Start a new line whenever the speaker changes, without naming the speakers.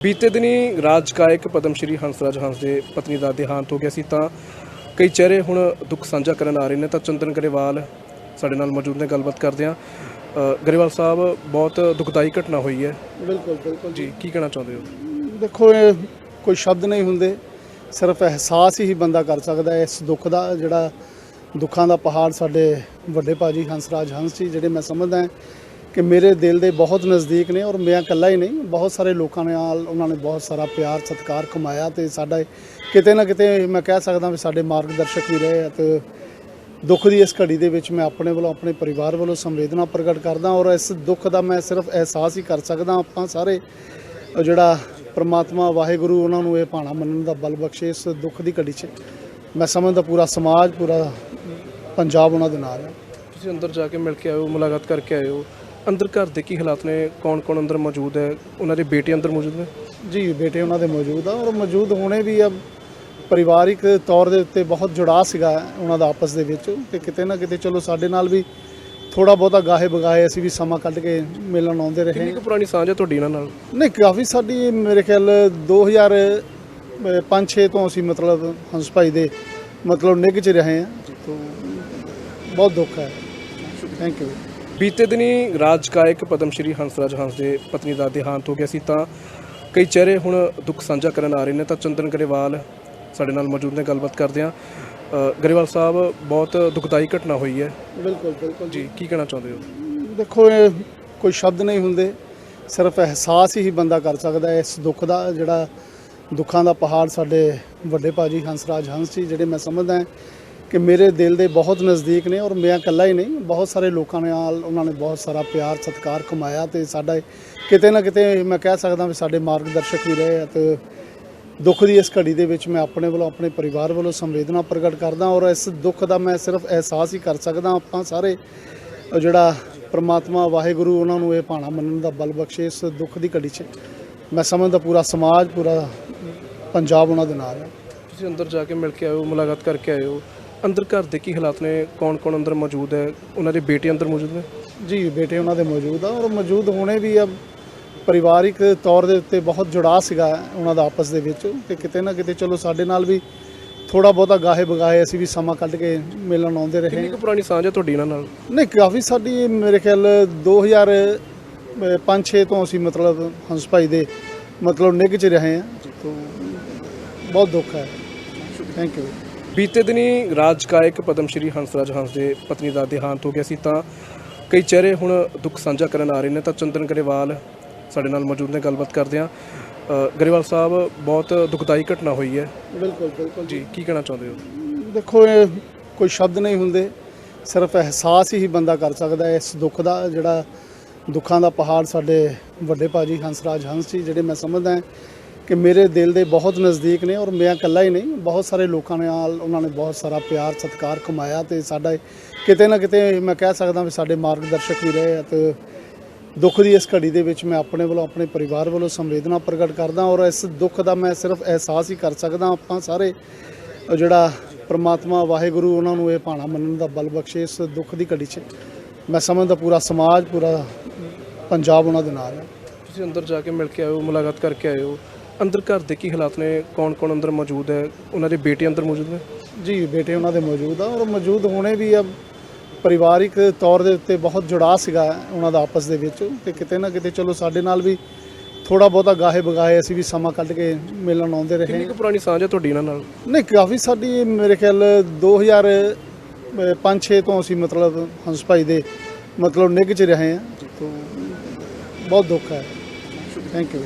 ਬੀਤੇ ਦਿਨੀ ਰਾਜ ਗਾਇਕ ਪਦਮ ਸ਼੍ਰੀ ਹੰਸਰਾਜ ਹੰਸ ਦੇ ਪਤਨੀ ਦਾ ਦੇਹਾਂਤ ਹੋ ਗਿਆ ਸੀ ਤਾਂ ਕਈ ਚਿਹਰੇ ਹੁਣ ਦੁੱਖ ਸਾਂਝਾ ਕਰਨ ਆ ਰਹੇ ਨੇ ਤਾਂ ਚੰਦਨ ਗਰੇਵਾਲ ਸਾਡੇ ਨਾਲ ਮੌਜੂਦ ਨੇ ਗੱਲਬਾਤ ਕਰਦੇ ਆ ਗਰੇਵਾਲ ਸਾਹਿਬ ਬਹੁਤ ਦੁਖਦਾਈ ਘਟਨਾ ਹੋਈ ਹੈ।
ਬਿਲਕੁਲ ਬਿਲਕੁਲ
ਜੀ ਕੀ ਕਹਿਣਾ ਚਾਹੁੰਦੇ ਹੋ?
ਦੇਖੋ ਇਹ ਕੋਈ ਸ਼ਬਦ ਨਹੀਂ ਹੁੰਦੇ। ਸਿਰਫ ਅਹਿਸਾਸ ਹੀ ਬੰਦਾ ਕਰ ਸਕਦਾ ਹੈ। ਇਸ ਦੁੱਖ ਦਾ ਜਿਹੜਾ ਦੁੱਖਾਂ ਦਾ ਪਹਾੜ ਸਾਡੇ ਵੱਡੇ ਭਾਜੀ ਹੰਸਰਾਜ ਹੰਸ ਜੀ ਜਿਹੜੇ ਮੈਂ ਸਮਝਦਾ ਕਿ ਮੇਰੇ ਦਿਲ ਦੇ ਬਹੁਤ ਨਜ਼ਦੀਕ ਨੇ ਔਰ ਮੈਂ ਇਕੱਲਾ ਹੀ ਨਹੀਂ, ਬਹੁਤ ਸਾਰੇ ਲੋਕਾਂ ਨਾਲ ਉਹਨਾਂ ਨੇ ਬਹੁਤ ਸਾਰਾ ਪਿਆਰ, ਸਤਿਕਾਰ ਕਮਾਇਆ ਤੇ ਸਾਡਾ ਕਿਤੇ ਨਾ ਕਿਤੇ ਮੈਂ ਕਹਿ ਸਕਦਾ ਵੀ ਸਾਡੇ ਮਾਰਗਦਰਸ਼ਕ ਵੀ ਰਹੇ ਆ ਤੇ ਦੁੱਖ ਦੀ ਇਸ ਘੜੀ ਦੇ ਵਿੱਚ ਮੈਂ ਆਪਣੇ ਵੱਲੋਂ, ਆਪਣੇ ਪਰਿਵਾਰ ਵੱਲੋਂ ਸੰਵੇਦਨਾ ਪ੍ਰਗਟ ਕਰਦਾ ਔਰ ਇਸ ਦੁੱਖ ਦਾ ਮੈਂ ਸਿਰਫ ਅਹਿਸਾਸ ਹੀ ਕਰ ਸਕਦਾ, ਆਪਾਂ ਸਾਰੇ ਜਿਹੜਾ ਪ੍ਰਮਾਤਮਾ, ਵਾਹਿਗੁਰੂ ਉਹਨਾਂ ਨੂੰ ਇਹ ਭਾਣਾ ਮੰਨਣ ਦਾ ਬਲ ਬਖਸ਼ੇ ਇਸ ਦੁੱਖ ਦੀ ਘੜੀ 'ਚ। ਮੈਂ ਸਮਝਦਾ ਪੂਰਾ ਸਮਾਜ, ਪੂਰਾ ਪੰਜਾਬ ਉਹਨਾਂ ਦੇ ਨਾਲ ਹੈ।
ਤੁਸੀਂ ਅੰਦਰ ਜਾ ਕੇ ਮਿਲ ਕੇ ਆਇਓ, ਮੁਲਾਕਾਤ ਕਰਕੇ ਆਇਓ। ਅੰਦਰ ਘਰ ਦੇ ਕੀ ਹਾਲਾਤ ਨੇ? ਕੌਣ ਕੌਣ ਅੰਦਰ ਮੌਜੂਦ ਹੈ? ਉਹਨਾਂ ਦੇ ਬੇਟੇ ਅੰਦਰ ਮੌਜੂਦ ਨੇ?
ਜੀ ਬੇਟੇ ਉਹਨਾਂ ਦੇ ਮੌਜੂਦ ਆ ਔਰ ਮੌਜੂਦ ਹੋਣੇ ਵੀ ਆ। ਪਰਿਵਾਰਿਕ ਤੌਰ ਦੇ ਉੱਤੇ ਬਹੁਤ ਜੁੜਾਅ ਸੀਗਾ ਉਹਨਾਂ ਦਾ ਆਪਸ ਦੇ ਵਿੱਚ ਤੇ ਕਿਤੇ ਨਾ ਕਿਤੇ ਚਲੋ ਸਾਡੇ ਨਾਲ ਵੀ ਥੋੜਾ ਬਹੁਤਾ ਗਾਹੇ ਬਗਾਏ ਅਸੀਂ ਵੀ ਸਮਾਂ ਕੱਢ ਕੇ ਮਿਲਣ ਆਉਂਦੇ ਰਹੇ।
ਕਿੰਨੀ ਕੁ ਪੁਰਾਣੀ ਸਾਂਝ ਹੈ ਤੁਹਾਡੀ ਇਹਨਾਂ ਨਾਲ?
ਨਹੀਂ ਕਾਫੀ ਸਾਡੀ ਮੇਰੇ ਖਿਆਲ 2005-6 ਤੋਂ ਅਸੀਂ ਮਤਲਬ ਹੰਸ ਭਾਈ ਦੇ ਮਤਲਬ ਨਿੱਘ 'ਚ ਰਹੇ ਹਾਂ। ਤੋਂ ਬਹੁਤ ਦੁੱਖ ਹੈ। ਥੈਂਕ ਯੂ
ਬੀਤੇ ਦਿਨੀ ਰਾਜ ਗਾਇਕ ਪਦਮ ਸ਼੍ਰੀ ਹੰਸਰਾਜ ਹੰਸ ਦੇ ਪਤਨੀ ਦਾ ਦੇਹਾਂਤ ਹੋ ਗਿਆ ਸੀ ਤਾਂ ਕਈ ਚਿਹਰੇ ਹੁਣ ਦੁੱਖ ਸਾਂਝਾ ਕਰਨ ਆ ਰਹੇ ਨੇ ਤਾਂ ਚੰਦਨ ਗਰੇਵਾਲ ਸਾਡੇ ਨਾਲ ਮੌਜੂਦ ਨੇ ਗੱਲਬਾਤ ਕਰਦੇ ਆ ਗਰੇਵਾਲ ਸਾਹਿਬ ਬਹੁਤ ਦੁਖਦਾਈ ਘਟਨਾ ਹੋਈ ਹੈ।
ਬਿਲਕੁਲ ਬਿਲਕੁਲ
ਜੀ। ਕੀ ਕਹਿਣਾ ਚਾਹੁੰਦੇ ਹੋ?
ਦੇਖੋ ਇਹ ਕੋਈ ਸ਼ਬਦ ਨਹੀਂ ਹੁੰਦੇ ਸਿਰਫ ਅਹਿਸਾਸ ਹੀ ਬੰਦਾ ਕਰ ਸਕਦਾ ਇਸ ਦੁੱਖ ਦਾ ਜਿਹੜਾ ਦੁੱਖਾਂ ਦਾ ਪਹਾੜ ਸਾਡੇ ਵੱਡੇ ਭਾਜੀ ਹੰਸਰਾਜ ਹੰਸ ਜੀ ਜਿਹੜੇ ਮੈਂ ਸਮਝਦਾ ਕਿ ਮੇਰੇ ਦਿਲ ਦੇ ਬਹੁਤ ਨਜ਼ਦੀਕ ਨੇ ਔਰ ਮੈਂ ਇਕੱਲਾ ਹੀ ਨਹੀਂ, ਬਹੁਤ ਸਾਰੇ ਲੋਕਾਂ ਨਾਲ ਉਹਨਾਂ ਨੇ ਬਹੁਤ ਸਾਰਾ ਪਿਆਰ, ਸਤਿਕਾਰ ਕਮਾਇਆ ਤੇ ਸਾਡਾ ਕਿਤੇ ਨਾ ਕਿਤੇ ਮੈਂ ਕਹਿ ਸਕਦਾ ਵੀ ਸਾਡੇ ਮਾਰਗਦਰਸ਼ਕ ਵੀ ਰਹੇ ਆ ਤੇ ਦੁੱਖ ਦੀ ਇਸ ਘੜੀ ਦੇ ਵਿੱਚ ਮੈਂ ਆਪਣੇ ਵੱਲੋਂ, ਆਪਣੇ ਪਰਿਵਾਰ ਵੱਲੋਂ ਸੰਵੇਦਨਾ ਪ੍ਰਗਟ ਕਰਦਾ ਔਰ ਇਸ ਦੁੱਖ ਦਾ ਮੈਂ ਸਿਰਫ ਅਹਿਸਾਸ ਹੀ ਕਰ ਸਕਦਾ, ਆਪਾਂ ਸਾਰੇ ਜਿਹੜਾ ਪ੍ਰਮਾਤਮਾ, ਵਾਹਿਗੁਰੂ ਉਹਨਾਂ ਨੂੰ ਇਹ ਭਾਣਾ ਮੰਨਣ ਦਾ ਬਲ ਬਖਸ਼ੇ ਇਸ ਦੁੱਖ ਦੀ ਘੜੀ 'ਚ। ਮੈਂ ਸਮਝਦਾ ਪੂਰਾ ਸਮਾਜ, ਪੂਰਾ ਪੰਜਾਬ ਉਹਨਾਂ ਦੇ ਨਾਲ ਹੈ।
ਤੁਸੀਂ ਅੰਦਰ ਜਾ ਕੇ ਮਿਲ ਕੇ ਆਇਓ, ਮੁਲਾਕਾਤ ਕਰਕੇ ਆਇਓ। ਅੰਦਰ ਘਰ ਦੇ ਕੀ ਹਾਲਾਤ ਨੇ? ਕੌਣ ਕੌਣ ਅੰਦਰ ਮੌਜੂਦ ਹੈ? ਉਹਨਾਂ ਦੇ ਬੇਟੇ ਅੰਦਰ ਮੌਜੂਦ ਨੇ?
ਜੀ ਬੇਟੇ ਉਹਨਾਂ ਦੇ ਮੌਜੂਦ ਆ ਔਰ ਮੌਜੂਦ ਹੋਣੇ ਵੀ ਆ ਪਰਿਵਾਰਿਕ ਤੌਰ ਦੇ ਉੱਤੇ ਬਹੁਤ ਜੁੜਾਅ ਸੀਗਾ ਉਹਨਾਂ ਦਾ ਆਪਸ ਦੇ ਵਿੱਚ ਤੇ ਕਿਤੇ ਨਾ ਕਿਤੇ ਚਲੋ ਸਾਡੇ ਨਾਲ ਵੀ ਥੋੜਾ ਬਹੁਤਾ ਗਾਹੇ ਬਗਾਏ ਅਸੀਂ ਵੀ ਸਮਾਂ ਕੱਢ ਕੇ ਮਿਲਣ ਆਉਂਦੇ ਰਹੇ।
ਕਿੰਨੀ ਕੁ ਪੁਰਾਣੀ ਸਾਂਝ ਹੈ ਤੁਹਾਡੀ ਇਹਨਾਂ ਨਾਲ?
ਨਹੀਂ ਕਾਫੀ ਸਾਡੀ ਮੇਰੇ ਖਿਆਲ 2005-6 ਤੋਂ ਅਸੀਂ ਮਤਲਬ ਹੰਸ ਭਾਈ ਦੇ ਮਤਲਬ ਨਿੱਘ 'ਚ ਰਹੇ ਹਾਂ। ਤੋਂ ਬਹੁਤ ਦੁੱਖ ਹੈ। ਥੈਂਕ ਯੂ
ਬੀਤੇ ਦਿਨੀ ਰਾਜ ਗਾਇਕ ਪਦਮ ਸ਼੍ਰੀ ਹੰਸਰਾਜ ਹੰਸ ਦੇ ਪਤਨੀ ਦਾ ਦੇਹਾਂਤ ਹੋ ਗਿਆ ਸੀ ਤਾਂ ਕਈ ਚਿਹਰੇ ਹੁਣ ਦੁੱਖ ਸਾਂਝਾ ਕਰਨ ਆ ਰਹੇ ਨੇ ਤਾਂ ਚੰਦਨ ਗਰੇਵਾਲ ਸਾਡੇ ਨਾਲ ਮੌਜੂਦ ਨੇ ਗੱਲਬਾਤ ਕਰਦੇ ਆ ਗਰੇਵਾਲ ਸਾਹਿਬ ਬਹੁਤ ਦੁਖਦਾਈ ਘਟਨਾ ਹੋਈ ਹੈ।
ਬਿਲਕੁਲ ਬਿਲਕੁਲ
ਜੀ। ਕੀ ਕਹਿਣਾ ਚਾਹੁੰਦੇ ਹੋ?
ਦੇਖੋ ਇਹ ਕੋਈ ਸ਼ਬਦ ਨਹੀਂ ਹੁੰਦੇ। ਸਿਰਫ ਅਹਿਸਾਸ ਹੀ ਬੰਦਾ ਕਰ ਸਕਦਾ ਹੈ ਇਸ ਦੁੱਖ ਦਾ ਜਿਹੜਾ ਦੁੱਖਾਂ ਦਾ ਪਹਾੜ ਸਾਡੇ ਵੱਡੇ ਭਾਜੀ ਹੰਸਰਾਜ ਹੰਸ ਜੀ ਜਿਹੜੇ ਮੈਂ ਸਮਝਦਾ ਕਿ ਮੇਰੇ ਦਿਲ ਦੇ ਬਹੁਤ ਨਜ਼ਦੀਕ ਨੇ ਔਰ ਮੈਂ ਇਕੱਲਾ ਹੀ ਨਹੀਂ, ਬਹੁਤ ਸਾਰੇ ਲੋਕਾਂ ਨਾਲ ਉਹਨਾਂ ਨੇ ਬਹੁਤ ਸਾਰਾ ਪਿਆਰ, ਸਤਿਕਾਰ ਕਮਾਇਆ ਤੇ ਸਾਡਾ ਕਿਤੇ ਨਾ ਕਿਤੇ ਮੈਂ ਕਹਿ ਸਕਦਾ ਵੀ ਸਾਡੇ ਮਾਰਗਦਰਸ਼ਕ ਵੀ ਰਹੇ ਆ ਤੇ ਦੁੱਖ ਦੀ ਇਸ ਘੜੀ ਦੇ ਵਿੱਚ ਮੈਂ ਆਪਣੇ ਵੱਲੋਂ, ਆਪਣੇ ਪਰਿਵਾਰ ਵੱਲੋਂ ਸੰਵੇਦਨਾ ਪ੍ਰਗਟ ਕਰਦਾ ਔਰ ਇਸ ਦੁੱਖ ਦਾ ਮੈਂ ਸਿਰਫ ਅਹਿਸਾਸ ਹੀ ਕਰ ਸਕਦਾ, ਆਪਾਂ ਸਾਰੇ ਜਿਹੜਾ ਪ੍ਰਮਾਤਮਾ, ਵਾਹਿਗੁਰੂ, ਉਹਨਾਂ ਨੂੰ ਇਹ ਭਾਣਾ ਮੰਨਣ ਦਾ ਬਲ ਬਖਸ਼ੇ ਇਸ ਦੁੱਖ ਦੀ ਘੜੀ 'ਚ। ਮੈਂ ਸਮਝਦਾ ਪੂਰਾ ਸਮਾਜ, ਪੂਰਾ ਪੰਜਾਬ ਉਹਨਾਂ ਦੇ ਨਾਲ ਹੈ।
ਤੁਸੀਂ ਅੰਦਰ ਜਾ ਕੇ ਮਿਲ ਕੇ ਆਇਓ, ਮੁਲਾਕਾਤ ਕਰਕੇ ਆਇਓ। ਅੰਦਰ ਘਰ ਦੇ ਕੀ ਹਾਲਾਤ ਨੇ? ਕੌਣ ਕੌਣ ਅੰਦਰ ਮੌਜੂਦ ਹੈ? ਉਹਨਾਂ ਦੇ ਬੇਟੇ ਅੰਦਰ ਮੌਜੂਦ ਨੇ?
ਜੀ ਬੇਟੇ ਉਹਨਾਂ ਦੇ ਮੌਜੂਦ ਆ। ਔਰ ਮੌਜੂਦ ਹੋਣੇ ਵੀ ਆ ਪਰਿਵਾਰਿਕ ਤੌਰ ਦੇ ਉੱਤੇ ਬਹੁਤ ਜੁੜਾਅ ਸੀਗਾ ਉਹਨਾਂ ਦਾ ਆਪਸ ਦੇ ਵਿੱਚ। ਤੇ ਕਿਤੇ ਨਾ ਕਿਤੇ ਚਲੋ ਸਾਡੇ ਨਾਲ ਵੀ ਥੋੜਾ ਬਹੁਤਾ ਗਾਹੇ ਬਗਾਏ ਅਸੀਂ ਵੀ ਸਮਾਂ ਕੱਢ ਕੇ ਮਿਲਣ ਆਉਂਦੇ ਰਹੇ।
ਕਿੰਨੀ ਕੁ ਪੁਰਾਣੀ ਸਾਂਝ ਹੈ ਤੁਹਾਡੀ ਇਹਨਾਂ ਨਾਲ?
ਨਹੀਂ ਕਾਫੀ ਸਾਡੀ ਮੇਰੇ ਖਿਆਲ 2005-6 ਤੋਂ ਅਸੀਂ ਮਤਲਬ ਹੰਸ ਭਾਈ ਦੇ ਮਤਲਬ ਨਿੱਘ 'ਚ ਰਹੇ ਹਾਂ। ਤੋਂ ਬਹੁਤ ਦੁੱਖ ਹੈ। Thank you